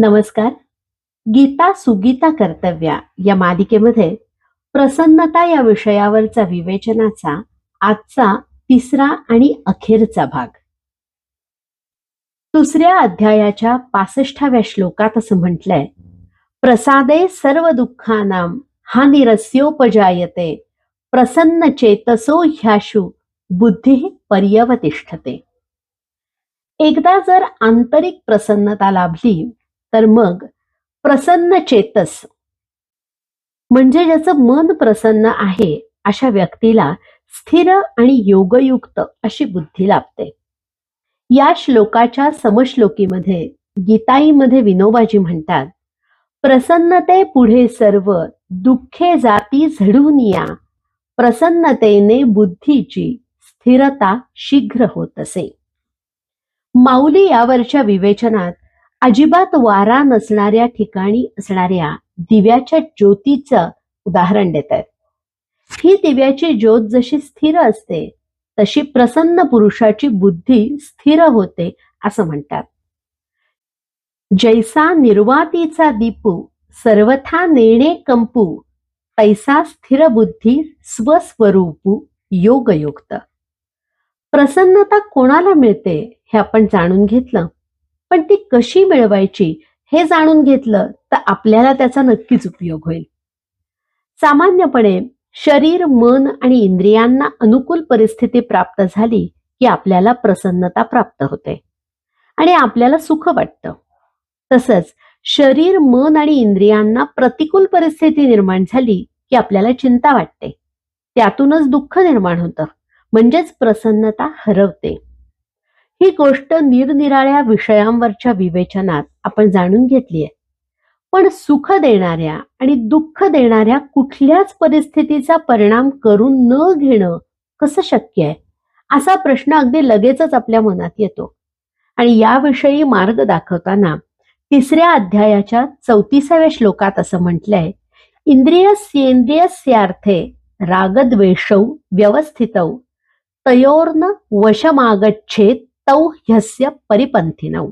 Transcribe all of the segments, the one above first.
नमस्कार. गीता सुगीता कर्तव्या या मालिकेमध्ये प्रसन्नता या विषयावरचा विवेचनाचा आजचा तिसरा आणि अखेरचा भाग. दुसऱ्या अध्यायाच्या पासष्टाव्या श्लोकात असं म्हटलंय प्रसादे सर्व दुःखानाम हा निरस्योपजायते प्रसन्न चेतसो ह्याशु बुद्धी पर्यवतिष्ठते. एकदा जर आंतरिक प्रसन्नता लाभली तर मग प्रसन्न चेतस. म्हणजे ज्याचं मन प्रसन्न आहे अशा व्यक्तीला स्थिर आणि योगयुक्त अशी बुद्धी लाभते. या श्लोकाच्या समश्लोकीमध्ये गीताईमध्ये विनोबाजी म्हणतात प्रसन्नते पुढे सर्व दुःखे जाती झडून या. प्रसन्नतेने बुद्धीची स्थिरता शीघ्र होत असे. माऊली यावरच्या विवेचनात अजिबात वारा नसणाऱ्या ठिकाणी असणाऱ्या दिव्याच्या ज्योतीचं उदाहरण देत आहेत ही दिव्याची ज्योत जशी स्थिर असते तशी प्रसन्न पुरुषाची बुद्धी स्थिर होते असं म्हणतात. जैसा निर्वातीचा दीपू सर्वथा नेणे कंपू तैसा स्थिर बुद्धी स्वस्वरूपू योगयुक्त. प्रसन्नता कोणाला मिळते हे आपण जाणून घेतलं. पण ती कशी मिळवायची हे जाणून घेतलं तर आपल्याला त्याचा नक्कीच उपयोग होईल. सामान्यपणे शरीर मन आणि इंद्रियांना अनुकूल परिस्थिती प्राप्त झाली की आपल्याला प्रसन्नता प्राप्त होते आणि आपल्याला सुख वाटतं. तसंच शरीर मन आणि इंद्रियांना प्रतिकूल परिस्थिती निर्माण झाली की आपल्याला चिंता वाटते. त्यातूनच दुःख निर्माण होतं. म्हणजेच प्रसन्नता हरवते. ही गोष्ट निरनिराळ्या विषयांवरच्या विवेचनात आपण जाणून घेतली आहे. पण सुख देणाऱ्या आणि दुःख देणाऱ्या कुठल्याच परिस्थितीचा परिणाम करून न घेणं कसं शक्य आहे? असा प्रश्न अगदी लगेचच आपल्या मनात येतो. आणि याविषयी मार्ग दाखवताना तिसऱ्या अध्यायाच्या चौतीसाव्या श्लोकात असं म्हटलंय स्यार्थे रागद्वेषौ व्यवस्थितौ तयोर्न वशमागच्छेत तौ ह्यस्य परिपंथिनौ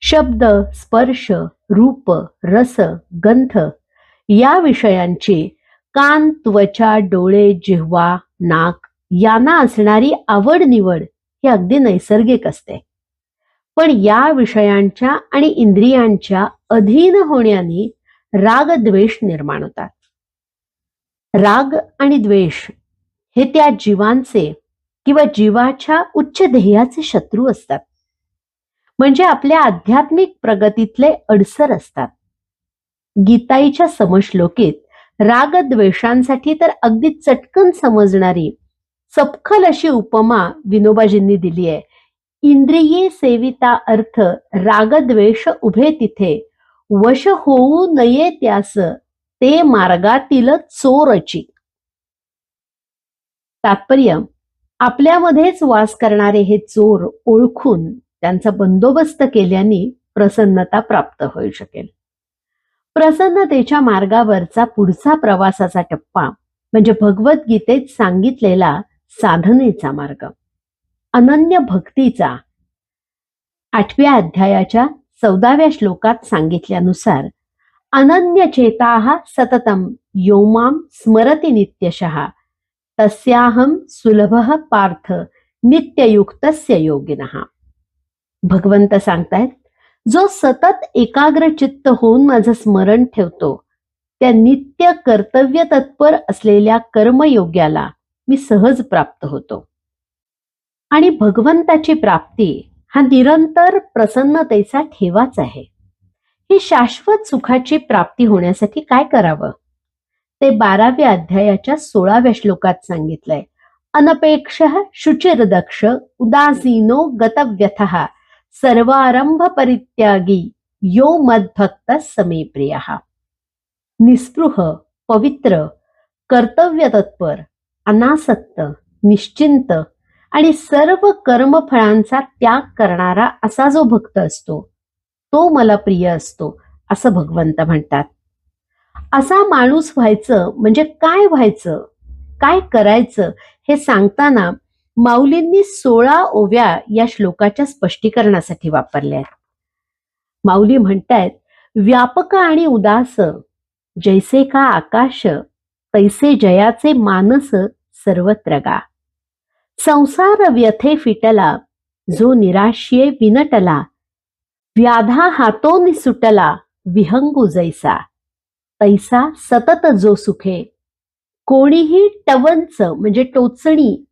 शब्द स्पर्श रूप रस गंध या विषयांची कान त्वचा डोळे जिव्हा नाक यांना असणारी आवड निवड ही अगदी नैसर्गिक असते. पण या विषयांच्या आणि इंद्रियांच्या अधीन होण्याने राग द्वेष निर्माण होतात. राग आणि द्वेष हे त्या जीवांचे किंवा जीवाच्या उच्च ध्येयाचे शत्रू असतात. म्हणजे आपल्या आध्यात्मिक प्रगतीतले अडसर असतात. गीताईच्या समश्लोकीत रागद्वेषांसाठी तर अगदी चटकन समजणारी सपखल अशी उपमा विनोबाजींनी दिली आहे. इंद्रिये सेविता अर्थ रागद्वेष उभे तिथे वश होऊ नये त्यास ते मार्गातील चोरची. तात्पर्य आपल्यामध्येच वास करणारे हे चोर ओळखून त्यांचा बंदोबस्त केल्याने प्रसन्नता प्राप्त होऊ शकेल. प्रसन्नतेच्या मार्गावरचा पुढचा प्रवासाचा टप्पा म्हणजे भगवद्गीतेत सांगितलेला साधनेचा मार्ग. अनन्य भक्तीचा आठव्या अध्यायाच्या चौदाव्या श्लोकात सांगितल्यानुसार अनन्य चेता सततम योमाम स्मरती नित्यशहा तस्याहम सुलभ पार्थ नित्ययुक्तस्य योगिनः। भगवंत सांगतायत जो सतत एकाग्र चित्त होऊन माझं स्मरण ठेवतो त्या नित्य कर्तव्य तत्पर असलेल्या कर्मयोग्याला मी सहज प्राप्त होतो. आणि भगवंताची प्राप्ती हा निरंतर प्रसन्नतेचा ठेवाच आहे. ही शाश्वत सुखाची प्राप्ती होण्यासाठी काय करावं? ते बाराव्या अध्यायाच्या सोळाव्या श्लोकात सांगितलंय. अनपेक्ष शुचिर्दक्ष उदासीनो गतव्यथ सर्वारंभ परित्यागी यो मद्भक्त समे प्रिय निस्पृह पवित्र कर्तव्य तत्पर अनासक्त निश्चिंत आणि सर्व कर्मफळांचा त्याग करणारा असा जो भक्त असतो तो मला प्रिय असतो असं भगवंत म्हणतात. असा माणूस व्हायचं म्हणजे काय व्हायचं? काय करायचं? हे सांगताना माऊलींनी सोळा ओव्या या श्लोकाच्या स्पष्टीकरणासाठी वापरल्या. आहेत माऊली म्हणतायत व्यापक आणि उदास जैसे का आकाश तैसे जयाचे मानस सर्वत्र गा. संसार व्यथे फिटला जो निराशिये विनटला. व्याधा हातोनी सुटला विहंगू जैसा. तैसा सतत जो सुखे कोणीही टवंच म्हणजे टोचणी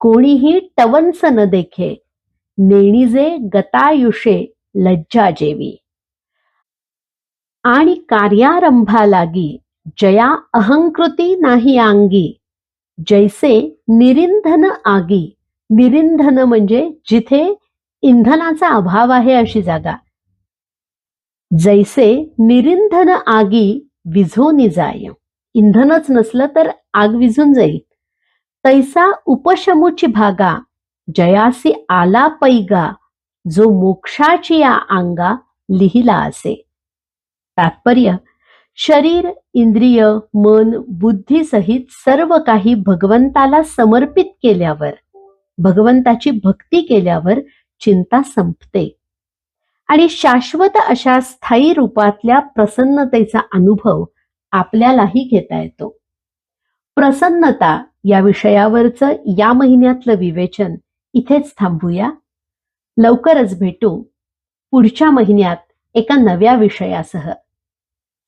कोणीही टवंच न देखे नेणीजे गतायुषे लज्जा जेवी. आणि कार्यारंभा लागी जया अहंकृती नाही अंगी जैसे निरिंधन आगी निरिंधन म्हणजे जिथे इंधनाचा अभाव आहे अशी जागा. जैसे निरिंधन आगी विझोनी जाय. इंधनच नसलं तर आग विझून जाईल. तैसा उपशमूची भागा जयासी आला पैगा जो मोक्षाची या अंगा लिहिला असे. तात्पर्य शरीर इंद्रिय मन बुद्धी सहित सर्व काही भगवंताला समर्पित केल्यावर भगवंताची भक्ती केल्यावर चिंता संपते. आणि शाश्वत अशा स्थायी रूपातल्या प्रसन्नतेचा अनुभव आपल्यालाही घेता येतो. प्रसन्नता या विषयावरचं या महिन्यातलं विवेचन इथेच थांबूया. लवकरच भेटू पुढच्या महिन्यात एका नव्या विषयासह.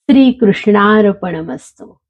श्रीकृष्णार्पणमस्तू.